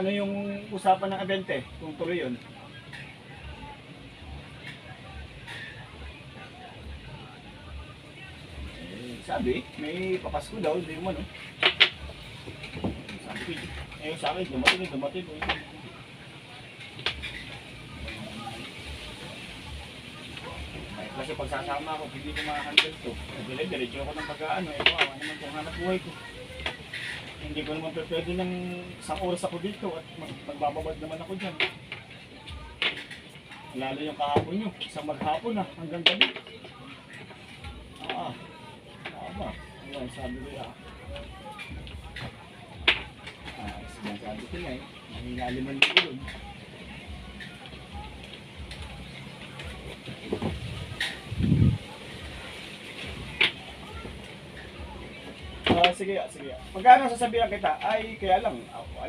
ano yung usapan ng abente, kung tuloy yun. Eh, sabi, may papasko daw, hindi mo ano. Sabi eh sa akin, dumating, eh, dumating. Eh. Kasi pag sasama ako, hindi ko makahandle to. Dili, diretso ako ng pag-ano, eh, kawawa naman kung hanap buhay ko. Hindi ko naman pwede ng isang oras ako dito at mag- magbababad naman ako dyan. Lalo yung kahapon nyo, isang maghapon na, hanggang gabi. Ah, tama. Ayan, sabi ko ya. Ah, sinasabi ko nga eh, nanginaliman ko doon. Ah, sige, sige. Pagkano sasabihan kita, ay kaya lang,